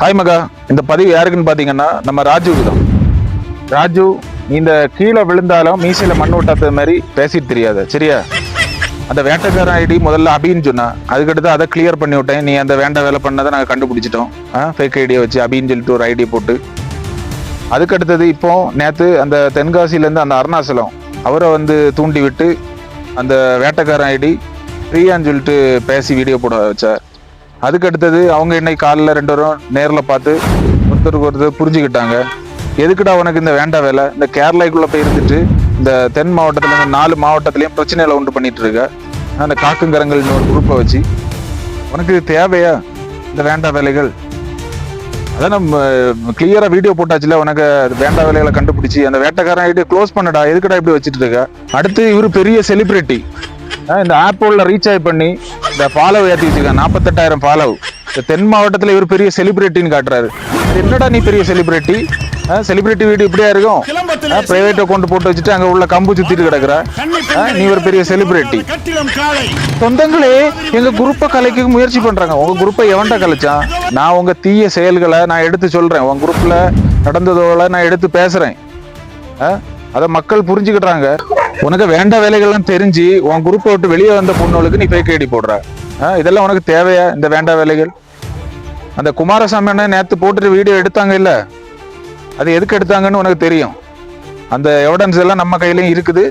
Hi மகா. இந்த பதிவு யாருக்குன்னு பார்த்தீங்கன்னா நம்ம ராஜுவுக்கு தான். ராஜு நீ இந்த கீழே விழுந்தாலும் மீசையில் மண் ஒட்டாத மாதிரி பேசிட்டு தெரியாது சரியா? அந்த வேட்டைக்காரன் ஐடி முதல்ல அபின்னு சொன்னா அதுக்கடுத்து அதை கிளியர் பண்ணி விட்டேன். நீ அந்த வேண்ட வேலை பண்ணதை நாங்கள் கண்டுபிடிச்சிட்டோம். ஃபேக் ஐடியை வச்சு அபின்னு சொல்லிட்டு ஒரு ஐடி போட்டு. அதுக்கடுத்தது இப்போ நேற்று அந்த தென்காசியிலேருந்து அந்த அருணாசலம் அவரை வந்து தூண்டி விட்டு அந்த வேட்டைக்காரன் ஐடி ஃப்ரீயான்னு சொல்லிட்டு பேசி வீடியோ போட வச்சார். அதுக்கு அடுத்தது அவங்க இன்னைக்கு காலைல ரெண்டு பேரும் நேரில் பார்த்து ஒருத்தருக்கு ஒருத்தர் புரிஞ்சுக்கிட்டாங்க. எதுக்குடா உனக்கு இந்த வேண்டாம் வேலை? இந்த கேரளாக்குள்ளே போய் இருந்துட்டு இந்த தென் மாவட்டத்தில் இந்த நாலு மாவட்டத்திலையும் பிரச்சனைகளை உண்டு பண்ணிட்டு இருக்க. அந்த காக்குங்கரங்கள்னு ஒரு குரூப்பை வச்சு உனக்கு இது தேவையா? இந்த வேண்டா வேலைகள். அதான் நம்ம கிளியரா வீடியோ போட்டாச்சுல உனக்கு வேண்டா வேலைகளை கண்டுபிடிச்சி அந்த வேட்டைக்காரன் ஐடியா க்ளோஸ் பண்ணடா எதுக்குடா இப்படி வச்சுட்டு இருக்க? அடுத்து இவரு பெரிய செலிபிரிட்டி இந்த ஆப்போல ரீசார்ஜ் பண்ணி இந்த ஃபாலோ ஏற்றி வச்சிருக்காங்க நாற்பத்தெட்டாயிரம் ஃபாலோ இந்த தென் மாவட்டத்தில் இவர் பெரிய செலிபிரிட்டின்னு காட்டுறாரு. என்னடா நீ பெரிய செலிபிரிட்டி செலிபிரிட்டி வீடு இப்படியா இருக்கும்? பிரைவேட் அக்கௌண்ட் போட்டு வச்சுட்டு அங்க உள்ள கம்பு சுத்திட்டு கிடக்குற. நீ ஒரு பெரிய செலிபிரிட்டி சொந்தங்களே எங்க குரூப்பை கலைக்க முயற்சி பண்றாங்க. உங்க குரூப்பை எவன்டா கலைச்சான்? நான் உங்க தீய செயல்களை நான் எடுத்து சொல்றேன். உங்க குரூப்ல நடந்ததோட நான் எடுத்து பேசுறேன்? அதை மக்கள் புரிஞ்சுக்கிட்டாங்க. உனக்கு வேண்ட வேலைகள்லாம் தெரிஞ்சு உன் குரூப்பை விட்டு வெளியே வந்த பொண்ணுகளுக்கு நீ ஃபேக் ஐடி போடுற. இதெல்லாம் உனக்கு தேவையா இந்த வேண்டா வேலைகள்? அந்த குமாரசாமி அண்ணன் நேற்று போட்டுட்டு வீடியோ எடுத்தாங்க இல்லை? அது எதுக்கு எடுத்தாங்கன்னு உனக்கு தெரியும். அந்த எவிடன்ஸ் எல்லாம் நம்ம கையிலையும் இருக்குது.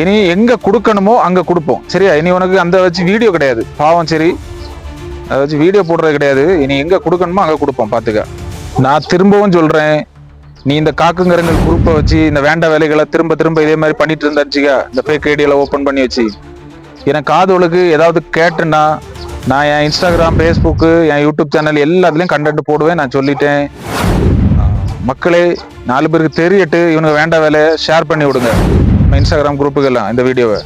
இனி எங்கே கொடுக்கணுமோ அங்கே கொடுப்போம். சரியா? இனி உனக்கு அந்த வச்சு வீடியோ கிடையாது. பாவம் சரி. அதை வச்சு வீடியோ போடுறது கிடையாது. இனி எங்கே கொடுக்கணுமோ அங்கே கொடுப்போம் பார்த்துக்க நான் திரும்பவும் சொல்கிறேன் நீ இந்த காக்குங்கரங்கள் குரூப்பை வச்சு இந்த வேண்ட வேலைகளை திரும்ப திரும்ப இதே மாதிரி பண்ணிட்டு இருந்தாச்சுக்க இந்த ஃபேக் ஐடியில் ஓப்பன் பண்ணி வச்சு. எனக்கு காதோளுக்கு ஏதாவது கேட்டுன்னா நான் என் இன்ஸ்டாகிராம் ஃபேஸ்புக்கு என் யூடியூப் சேனல் எல்லாத்துலேயும் கண்டென்ட் போடுவேன் நான் சொல்லிட்டேன். மக்களே நாலு பேருக்கு தெரியட்டு இவனுக்கு வேண்ட வேலையை ஷேர் பண்ணி விடுங்க. நம்ம இன்ஸ்டாகிராம் குரூப்புக்கெல்லாம் இந்த வீடியோவை